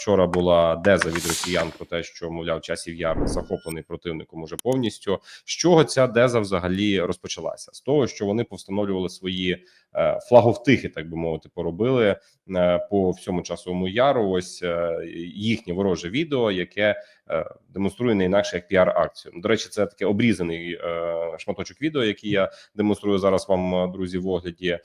вчора була деза від росіян про те, що мовляв часів яр захоплений противником уже повністю. З чого ця деза взагалі розпочалася? З того, що вони повстановлювали свої е, флаговтихи, так би мовити, поробили е, по всьому часовому яру. Ось е, їхнє вороже відео, яке е, демонструє не інакше як піар-акцію. До речі, це таке обрізаний е, шматочок відео, який я демонструю зараз вам, е, друзі, в огляді.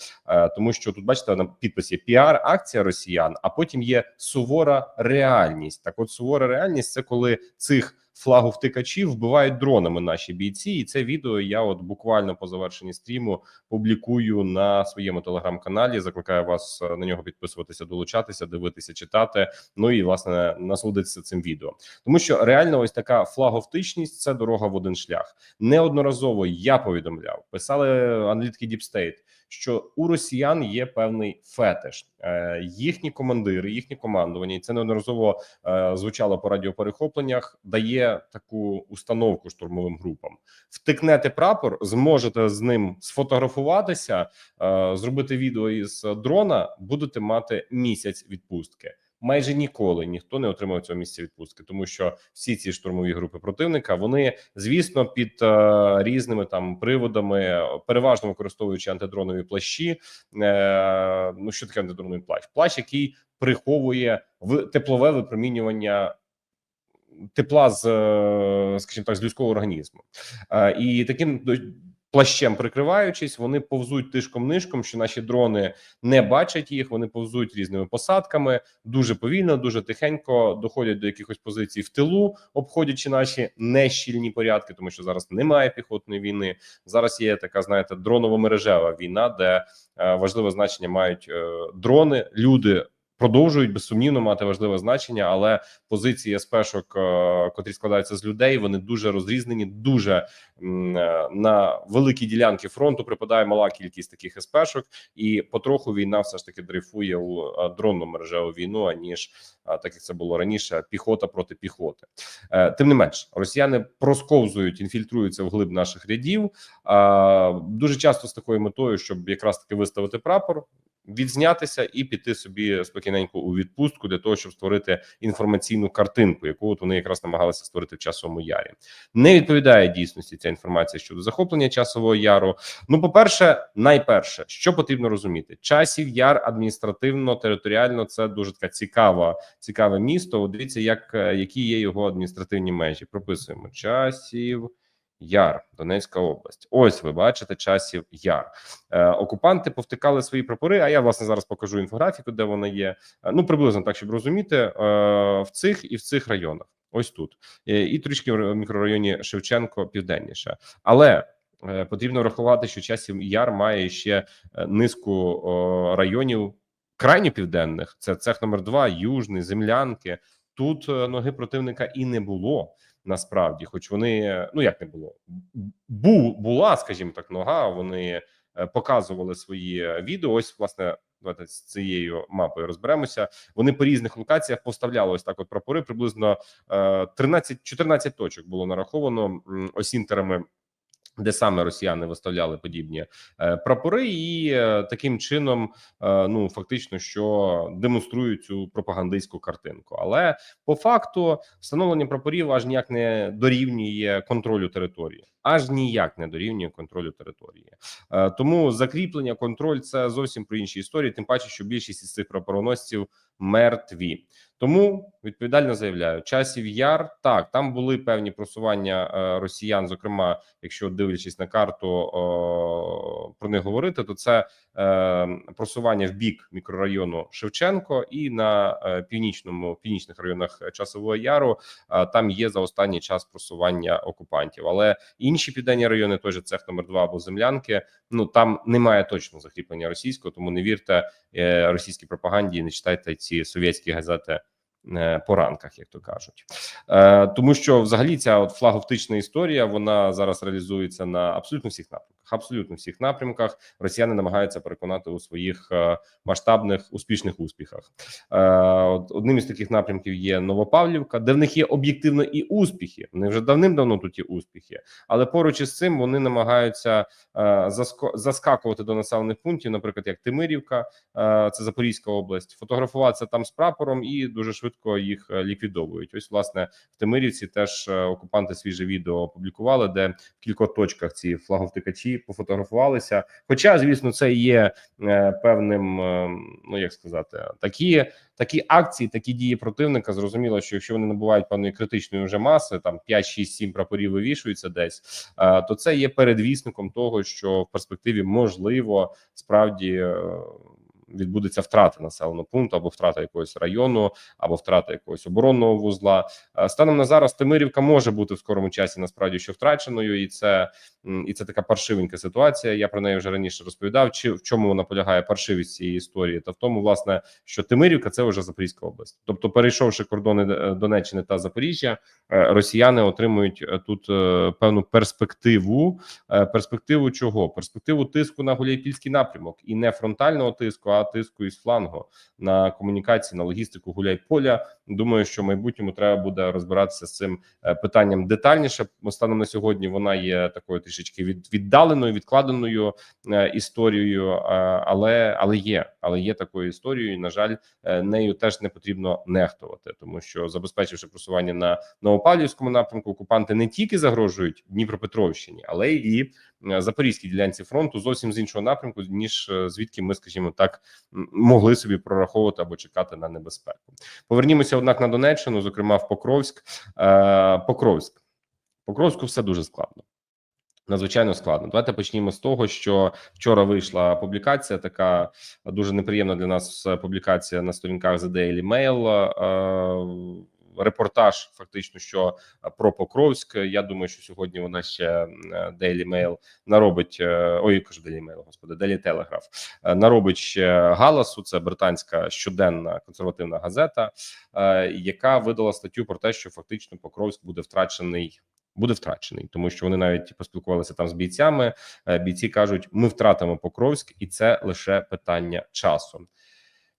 Тому що тут бачите на підписі піар-акція росіян, а потім є сувора реальність. Так, от сувора реальність це коли цих флаговтикачів вбивають дронами наші бійці, і це відео я от буквально по завершенні стріму публікую на своєму телеграм-каналі. Закликаю вас е, на нього підписуватися, долучатися, дивитися, читати. Ну і власне насолодитися цим відео, тому що реально ось така флаговтичність це дорога в один шлях. Неодноразово я повідомляв, писали аналітики State, що у росіян є певний фетиш. Е, їхні командири, їхні командування, і це неодноразово е, звучало по радіоперехопленнях. Дає таку установку штурмовим групам. Втикнете прапор, зможете з ним сфотографуватися, е, зробити відео із дрона. Будете мати місяць відпустки. Майже ніколи ніхто не отримав цього місця відпустки, тому що всі ці штурмові групи противника вони, звісно, під е, різними там приводами, переважно використовуючи антидронові плащі. Е, ну що таке антидроновий плащ? Плащ, який приховує в теплове випромінювання тепла з, е, скажімо так, з людського організму, е, і таким плащем прикриваючись, вони повзуть тишком нишком, що наші дрони не бачать їх. Вони повзуть різними посадками, дуже повільно, дуже тихенько доходять до якихось позицій в тилу, обходячи наші нещільні порядки, тому що зараз немає піхотної війни. Зараз є така, знаєте, дроново-мережева війна, де е, важливе значення мають е, дрони, люди. Продовжують безсумнівно мати важливе значення, але позиції СПшок, е, котрі складаються з людей, вони дуже розрізнені. Дуже е, на великі ділянки фронту припадає мала кількість таких СПшок, і потроху війна все ж таки дрейфує у е, дронну мережеву війну, аніж так як це було раніше, піхота проти піхоти. Тим не менш, росіяни просковзують, інфільтруються в глиб наших рядів. Дуже часто з такою метою, щоб якраз таки виставити прапор. Відзнятися і піти собі спокійненько у відпустку для того, щоб створити інформаційну картинку, яку от вони якраз намагалися створити в часовому ярі. Не відповідає дійсності ця інформація щодо захоплення часового яру. Ну, по перше, найперше, що потрібно розуміти, часів яр адміністративно територіально це дуже така цікава, цікаве місто. Дивіться, як е, які є його адміністративні межі. Прописуємо часів. Яр, Донецька область. Ось ви бачите часів яр. Е, окупанти повтикали свої прапори. А я власне зараз покажу інфографіку, де вона є. Е, ну приблизно так, щоб розуміти е, в цих і в цих районах. Ось тут Е, і трішки в мікрорайоні Шевченко південніше, але. е, Потрібно врахувати, що часів яр має ще е, низку о, районів крайньо південних. Це цех номер 2 Южний, Землянки. Тут ноги противника і не було насправді, хоч вони ну як не було, бу була, скажімо так, нога. Вони е, показували свої відео. Ось власне. Давайте з цією мапою розберемося. Вони по різних локаціях поставляли ось так. От прапори приблизно е, 13-14 точок було нараховано осінтерами, де саме росіяни виставляли подібні е, прапори, і е, таким чином, е, ну фактично, що демонструють цю пропагандистську картинку. Але по факту встановлення прапорів аж ніяк не дорівнює контролю території, аж ніяк не дорівнює контролю території. Тому закріплення, контроль це зовсім про інші історії. Тим паче, що більшість із цих прапороносців мертві. Тому відповідально заявляю, часів яр так там були певні просування е, росіян. Зокрема, якщо дивлячись на карту про них говорити, то це е, просування в бік мікрорайону Шевченко і на е, північному північних районах часового яру. там є за останній час просування окупантів, але інші південні райони, же цех номер 2 або землянки. Ну там немає точного закріплення російського, тому не вірте російській пропаганді, не читайте ці совєтські газети. Е, По ранках, як то кажуть, е, тому що взагалі ця от флаговтична історія вона зараз реалізується на абсолютно всіх напрямках. Абсолютно всіх напрямках росіяни намагаються переконати у своїх е, масштабних успішних успіхах. Одним із таких напрямків є Новопавлівка, де в них є об'єктивно і успіхи. Вони вже давним-давно тут є успіхи, але поруч із цим вони намагаються заскакувати до населених пунктів, наприклад, як Тимирівка, це Запорізька область, фотографуватися там з прапором і дуже швидко швидко їх е, ліквідовують. Ось власне в Тимирівці теж е, окупанти свіже відео опублікували, де в кількох точках ці флаговтикачі пофотографувалися. Хоча, звісно, це є е, певним, ну як сказати, такі такі акції, такі дії противника. Зрозуміло, що якщо вони набувають певної критичної вже маси, там 5, 6, 7 прапорів вивішуються десь, то це є передвісником того, що в перспективі можливо справді. Відбудеться втрата населеного пункту або втрата якогось району, або втрата якогось оборонного вузла. Е, Станом на зараз Тимирівка може бути в скорому часі насправді що втраченою, і це і це така паршивенька ситуація. Я про неї вже раніше розповідав. Чи в чому вона полягає паршивість цієї історії? Та в тому, власне, що Тимирівка це вже Запорізька область. Тобто, перейшовши кордони е, Донеччини та Запоріжжя, е, росіяни отримують тут певну перспективу. Перспективу чого? Перспективу тиску на Гуляйпільський напрямок і не фронтального тиску, а тиску із флангу на комунікації, на логістику Гуляйполя. Думаю, що в майбутньому треба буде розбиратися з цим е, питанням детальніше. Бо Станом на сьогодні вона є такою трішечки від, віддаленою, відкладеною е, історією, е, але але є, але є такою історією. і, На жаль, нею теж не потрібно нехтувати, тому що забезпечивши просування на Новопавлівському напрямку, окупанти не тільки загрожують Дніпропетровщині, але і Запорізькій ділянці фронту зовсім з іншого напрямку, ніж е, звідки ми, скажімо так, могли собі прораховувати або чекати на небезпеку. Повернімося однак на Донеччину, зокрема в Покровськ. Е, Покровськ. Покровську все дуже складно. Надзвичайно складно. Давайте почнімо з того, що вчора вийшла публікація. Така дуже неприємна для нас публікація на сторінках The Daily Mail. Е, Репортаж, фактично, що про Покровськ. Я думаю, що сьогодні вона ще е, Daily Mail наробить. е, Ой, кажу Daily Mail, господи, Daily Telegraph е, наробить ще галасу. Це британська щоденна консервативна газета, е, яка видала статтю про те, що фактично Покровськ буде втрачений. Буде втрачений, тому що вони навіть поспілкувалися там з бійцями. Е, Бійці кажуть, ми втратимо Покровськ, і це лише питання часу.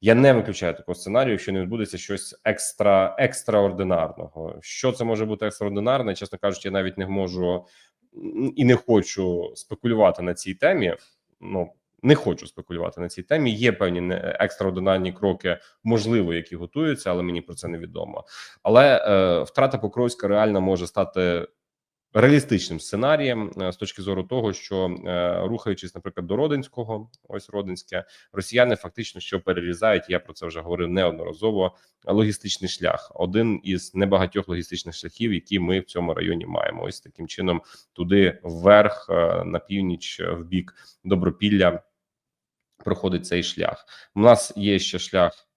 Я не виключаю такого сценарію, якщо не відбудеться щось екстра екстраординарного. Що це може бути екстраординарне? Чесно кажучи, я навіть не можу і не хочу спекулювати на цій темі. Ну не хочу спекулювати на цій темі. Є певні екстраординарні кроки, можливо, які готуються, але мені про це не відомо. Але е, втрата Покровська реально може стати реалістичним сценарієм е, з точки зору того, що е, рухаючись, наприклад, до Родинського, ось Родинське, росіяни фактично що перерізають. Я про це вже говорив неодноразово. Логістичний шлях один із небагатьох логістичних шляхів, які ми в цьому районі маємо. Ось таким чином, туди вверх е, на північ, в бік Добропілля проходить цей шлях. У нас є ще шлях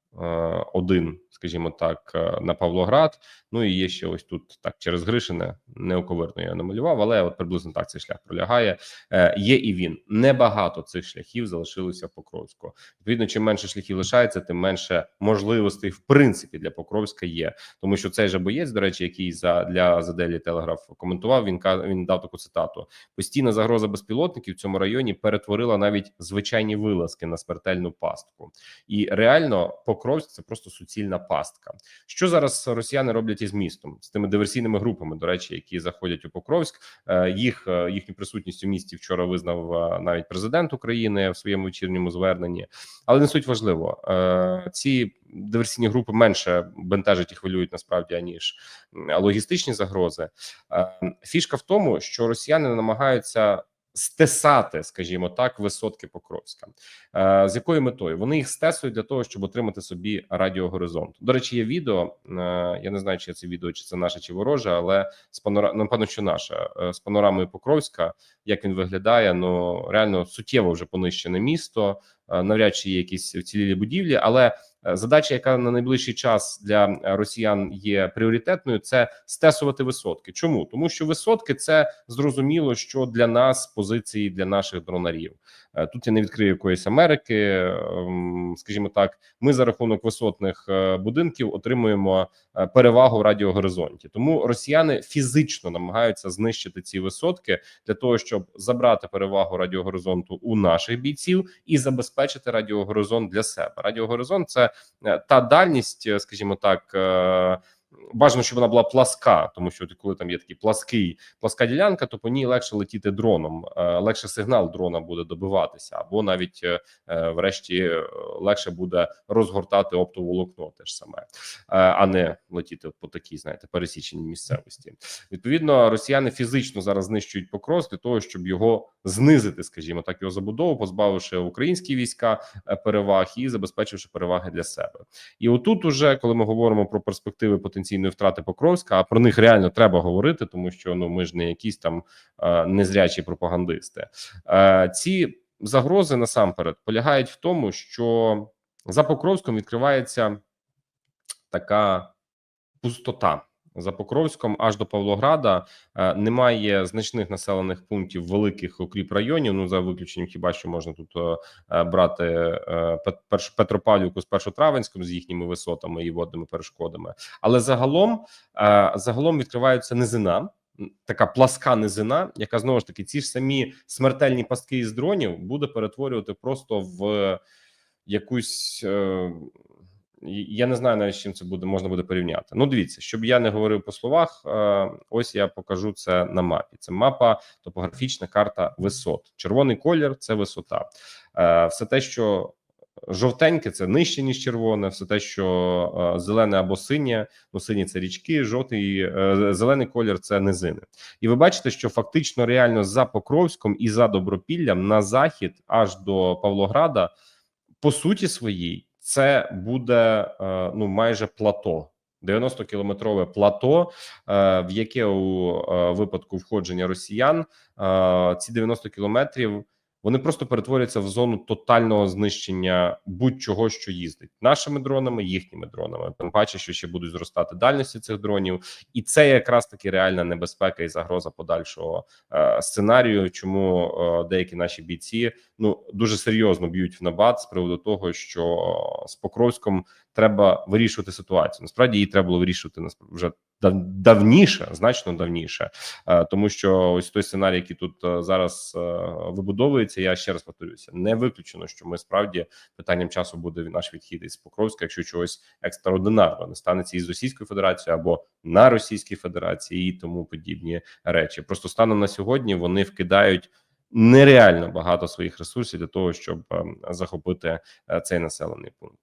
один, скажімо так, е, на Павлоград. Ну і є ще ось тут так через Гришине, неоковирно я намалював, але от приблизно так цей шлях пролягає. Е, є і він. Небагато цих шляхів залишилося в Покровську. Відповідно, чим менше шляхів лишається, тим менше можливостей в принципі для Покровська є. Тому що цей же боєць, до речі, який за для Daily Telegraph коментував, він він дав таку цитату: постійна загроза безпілотників в цьому районі перетворила навіть звичайні вилазки на смертельну пастку. І реально Покровськ це просто суцільна пастка. Що зараз росіяни роблять із містом з тими диверсійними групами, до речі, які заходять у Покровськ. Е, Їх е, їхню присутність у місті вчора визнав е, навіть президент України в своєму вечірньому зверненні. Але не суть важливо. Ці диверсійні групи менше бентежать і хвилюють насправді аніж логістичні загрози. Фішка в тому, що росіяни намагаються. Стесати, скажімо так, висотки Покровська, Е, з якою метою вони їх стесують для того, щоб отримати собі радіогоризонт. До речі, є відео. е, Я не знаю, чи це відео, чи це наше, чи вороже, але з панора... напевно, що наше е, з панорамою Покровська, як він виглядає, ну реально суттєво вже понищене місто. Навряд чи є якісь вцілілі будівлі, але е, задача, яка на найближчий час для росіян є пріоритетною, це стесувати висотки. Чому тому, що висотки це зрозуміло, що для нас позиції для наших дронарів. Е, Тут я не відкрию якоїсь Америки, ем, скажімо так, ми за рахунок висотних е, будинків отримуємо перевагу в радіогоризонті. Тому росіяни фізично намагаються знищити ці висотки для того, щоб забрати перевагу радіогоризонту у наших бійців і забезпечити радіогоризонт для себе. Радіогоризонт це е, та дальність, е, скажімо так. Бажано, щоб вона була пласка, тому що коли там є такий плаский пласка ділянка, то по ній легше летіти дроном, е, легше сигнал дрона буде добиватися, або навіть е, е, врешті легше буде розгортати оптоволокно, теж саме, а не летіти по такій, знаєте, пересіченій місцевості. Відповідно, росіяни фізично зараз знищують Покровськ для того, щоб його знизити, скажімо так, його забудову, позбавивши українські війська переваг і забезпечивши переваги для себе. І отут, уже коли ми говоримо про перспективи потенційної втрати Покровська, а про них реально треба говорити, тому що ну ми ж не якісь там е, незрячі пропагандисти. Е, ці загрози насамперед полягають в тому, що за Покровськом відкривається така пустота. За Покровськом аж до Павлограда е, немає значних населених пунктів великих укріп районів. Ну за виключенням, хіба що можна тут е, е, брати Петропавлівку з Першотравенськом з їхніми висотами і водними перешкодами. Але загалом загалом відкриваються низина. Така пласка низина, яка знову ж таки ці ж самі смертельні пастки із дронів буде перетворювати просто в якусь. Я не знаю навіть з чим це буде можна буде порівняти. Ну, дивіться, щоб я не говорив по словах. е, Ось я покажу це на мапі. Це мапа, топографічна карта висот. Червоний колір це висота. Е, Все те, що жовтеньке, це нижче ніж червоне. Все те, що е, зелене або синє, ну синє це річки, жовтий зелений колір це низини. І ви бачите, що фактично реально за Покровськом і за Добропіллям на захід аж до Павлограда, по суті своїй, це буде е, ну майже плато. 90-кілометрове плато, е, в яке у е, випадку входження росіян ці 90 кілометрів вони просто перетворюються в зону тотального знищення будь-чого, що їздить нашими дронами, їхніми дронами. Тим паче, що ще будуть зростати дальності цих дронів, і це якраз таки реальна небезпека і загроза подальшого е, сценарію. Чому е, деякі наші бійці ну дуже серйозно б'ють в набат з приводу того, що з Покровськом треба вирішувати ситуацію. Насправді її треба було вирішувати вже давніше, значно давніше, Е, тому що ось той сценарій, який тут е, зараз е, вибудовується. Я ще раз повторюся, не виключено, що ми справді питанням часу буде наш відхід із Покровська, якщо чогось екстраординарного не станеться із Російською Федерацією або на Російській Федерації і тому подібні речі. Просто станом на сьогодні вони вкидають. Нереально багато своїх ресурсів для того, щоб ем, захопити цей населений пункт.